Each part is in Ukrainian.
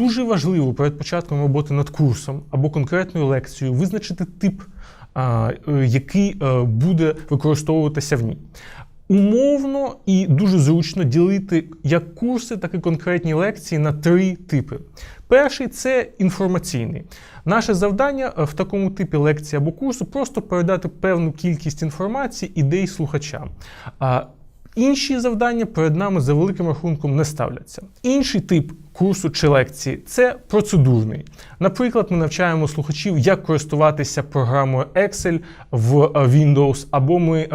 Дуже важливо перед початком роботи над курсом або конкретною лекцією визначити тип, е, який е, буде використовуватися в ній. Умовно і дуже зручно ділити як курси, так і конкретні лекції на три типи. Перший це інформаційний. Наше завдання е, в такому типі лекції або курсу просто передати певну кількість інформації, ідей слухачам. Інші завдання перед нами за великим рахунком не ставляться. Інший тип курсу чи лекції це процедурний. Наприклад, ми навчаємо слухачів, як користуватися програмою Excel в е, Windows, або ми е,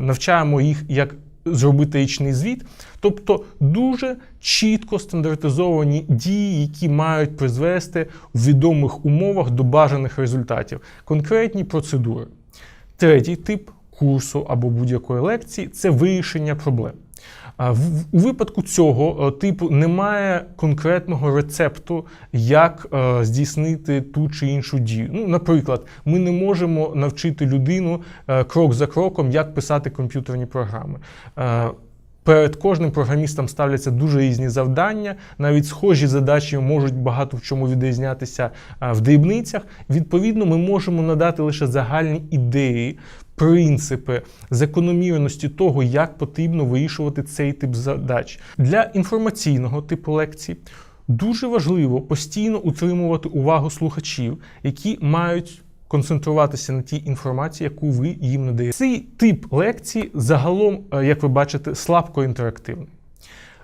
навчаємо їх, як зробити річний звіт. Тобто дуже чітко стандартизовані дії, які мають призвести в відомих умовах до бажаних результатів, конкретні процедури. Третій тип курсу або будь-якої лекції це вирішення проблем. У випадку цього е, типу немає конкретного рецепту, як е, здійснити ту чи іншу дію. Ну, наприклад, ми не можемо навчити людину е, крок за кроком, як писати комп'ютерні програми. Перед кожним програмістом ставляться дуже різні завдання. Навіть схожі задачі можуть багато в чому відрізнятися в дрібницях. Відповідно, ми можемо надати лише загальні ідеї, принципи, закономірності того, як потрібно вирішувати цей тип задач. Для інформаційного типу лекцій дуже важливо постійно утримувати увагу слухачів, які мають концентруватися на тій інформації, яку ви їм надаєте. Цей тип лекцій загалом, е, як ви бачите, слабко інтерактивний.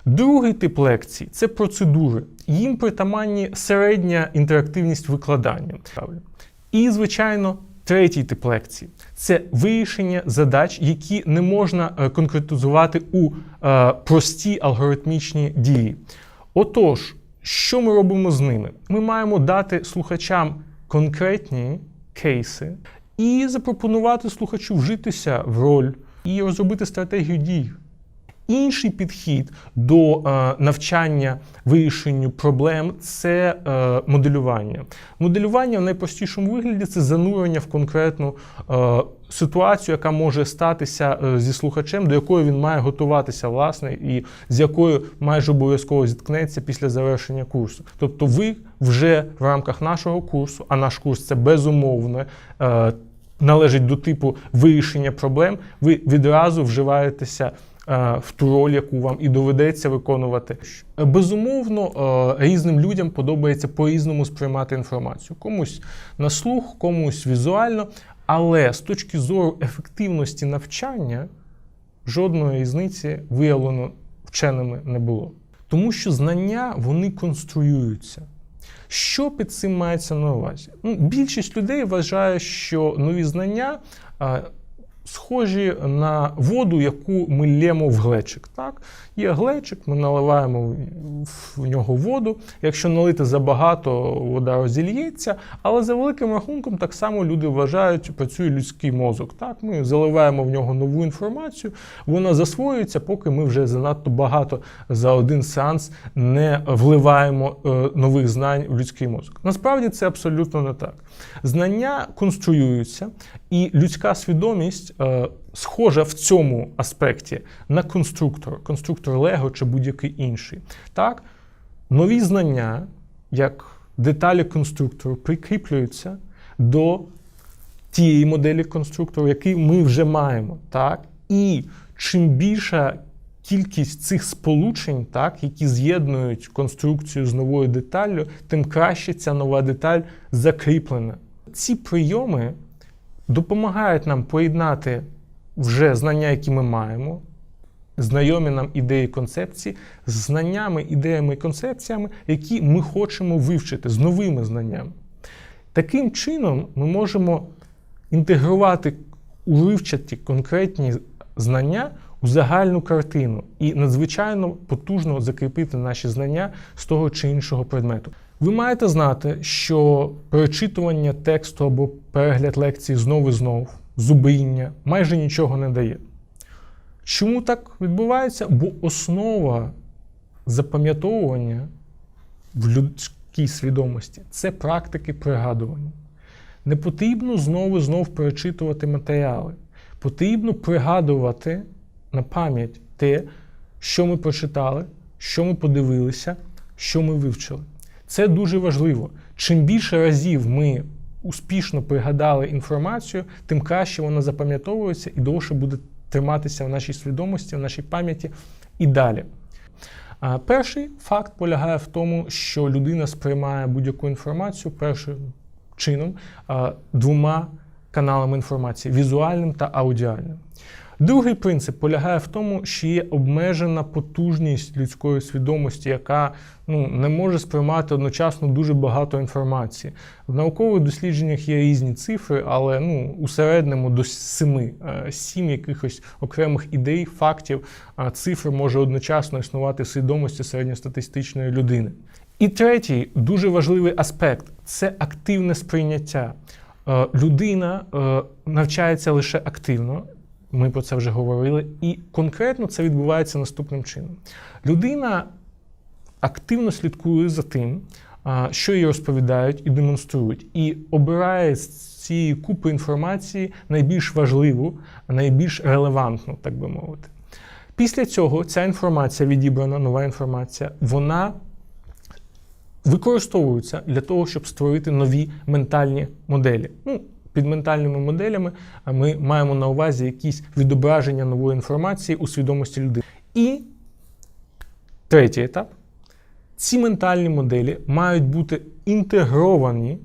Другий тип лекцій це процедури. Їм притаманні середня інтерактивність викладання. І, звичайно, третій тип лекцій це вирішення задач, які не можна е, конкретизувати у е, прості алгоритмічні дії. Отож, що ми робимо з ними? Ми маємо дати слухачам конкретні кейси і запропонувати слухачу вжитися в роль і розробити стратегію дій. Інший підхід до е, навчання вирішенню проблем це е, моделювання. Моделювання в найпростішому вигляді це занурення в конкретну е, ситуацію, яка може статися зі слухачем, до якої він має готуватися, власне, і з якою майже обов'язково зіткнеться після завершення курсу. Тобто, ви вже в рамках нашого курсу, а наш курс це безумовно. Е, Належить до типу вирішення проблем, ви відразу вживаєтеся в ту роль, яку вам і доведеться виконувати. Е, Безумовно, е, різним людям подобається по-різному сприймати інформацію. Комусь на слух, комусь візуально. Але з точки зору ефективності навчання жодної різниці виявлено вченими не було. Тому що знання вони конструюються. Що під цим мається на увазі? Ну, більшість людей вважає, що нові знання а, схожі на воду, яку ми лємо в глечик. Так? Є глечик, ми наливаємо в- нього воду. Якщо налити забагато, вода розільється. Але за великим рахунком, так само люди вважають, працює людський мозок. Так? Ми заливаємо в нього нову інформацію, вона засвоюється, поки ми вже занадто багато за один сеанс не вливаємо е, нових знань в людський мозок. Насправді це абсолютно не так. Знання конструюються, і людська свідомість е, схожа в цьому аспекті на конструктор, конструктор Лего чи будь-який інший. Так? Нові знання, як деталі конструктору, прикріплюються до тієї моделі конструктору, який ми вже маємо. Так? І чим більша кількість цих сполучень, так, які з'єднують конструкцію з новою деталлю, тим краще ця нова деталь закріплена. Ці прийоми допомагають нам поєднати вже знання, які ми маємо, знайомі нам ідеї концепції, з знаннями, ідеями і концепціями, які ми хочемо вивчити, з новими знаннями. Таким чином, ми можемо інтегрувати у вивчаті конкретні знання у загальну картину і надзвичайно потужно закріпити наші знання з того чи іншого предмету. Ви маєте знати, що перечитування тексту або перегляд лекції знову і знов, зубиння майже нічого не дає. Чому так відбувається? Бо основа запам'ятовування в людській свідомості це практики пригадування. Не потрібно знову і знов перечитувати матеріали. Потрібно пригадувати на пам'ять те, що ми прочитали, що ми подивилися, що ми вивчили. Це дуже важливо. Чим більше разів ми успішно пригадали інформацію, тим краще вона запам'ятовується і довше буде триматися в нашій свідомості, в нашій пам'яті і далі. Перший факт полягає в тому, що людина сприймає будь-яку інформацію першим чином двома каналами інформації візуальним та аудіальним. Другий принцип полягає в тому, що є обмежена потужність людської свідомості, яка ну, не може сприймати одночасно дуже багато інформації. В наукових дослідженнях є різні цифри, але ну, у середньому до семи, е, сім якихось окремих ідей, фактів, цифр може одночасно існувати в свідомості середньостатистичної людини. І третій дуже важливий аспект це активне сприйняття. Е, Людина е, навчається лише активно. Ми про це вже говорили, і конкретно це відбувається наступним чином. Людина активно слідкує за тим, що їй розповідають і демонструють, і обирає з цієї купи інформації найбільш важливу, найбільш релевантну, так би мовити. Після цього ця інформація відібрана, нова інформація, вона використовується для того, щоб створити нові ментальні моделі. Ну, під ментальними моделями ми маємо на увазі якісь відображення нової інформації у свідомості людини. І третій етап. Ці ментальні моделі мають бути інтегровані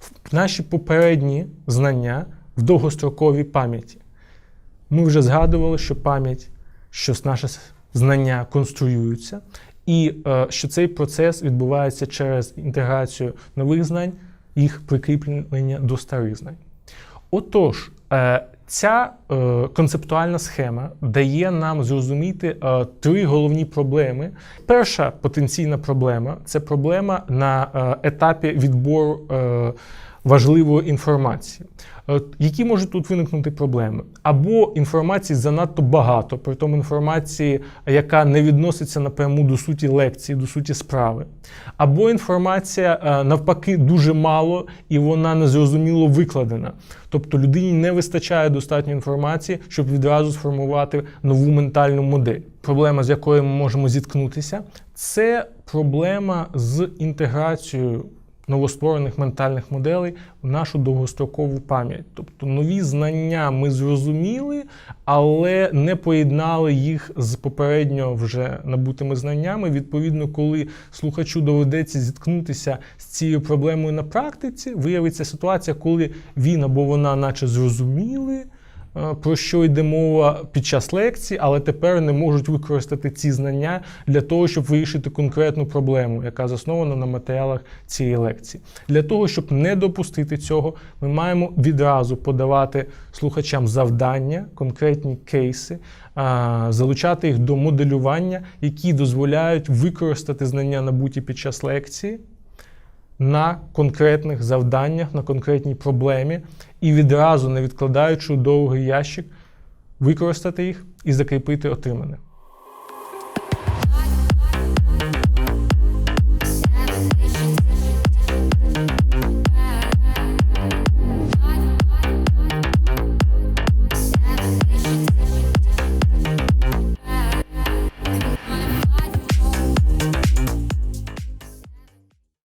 в наші попередні знання в довгостроковій пам'яті. Ми вже згадували, що пам'ять, що наше знання конструюються, і е, що цей процес відбувається через інтеграцію нових знань, їх прикріплення до старих знань. Отож, е, ця е, концептуальна схема дає нам зрозуміти е, три головні проблеми. Перша потенційна проблема це проблема на етапі відбору важливої інформації. Е, Які можуть тут виникнути проблеми? Або інформації занадто багато, при тому інформації, яка не відноситься напряму до суті лекції, до суті справи, або інформація е, навпаки дуже мало і вона незрозуміло викладена. Тобто людині не вистачає достатньо інформації, щоб відразу сформувати нову ментальну модель. Проблема, з якою ми можемо зіткнутися, це проблема з інтеграцією новостворених ментальних моделей в нашу довгострокову пам'ять. Тобто нові знання ми зрозуміли, але не поєднали їх з попередньо вже набутими знаннями. Відповідно, коли слухачу доведеться зіткнутися з цією проблемою на практиці, виявиться ситуація, коли він або вона, наче зрозуміли. Е, Про що йде мова під час лекції, але тепер не можуть використати ці знання для того, щоб вирішити конкретну проблему, яка заснована на матеріалах цієї лекції. Для того, щоб не допустити цього, ми маємо відразу подавати слухачам завдання, конкретні кейси, залучати їх до моделювання, які дозволяють використати знання набуті під час лекції на конкретних завданнях, на конкретній проблемі, і відразу, не відкладаючи у довгий ящик, використати їх і закріпити отримане.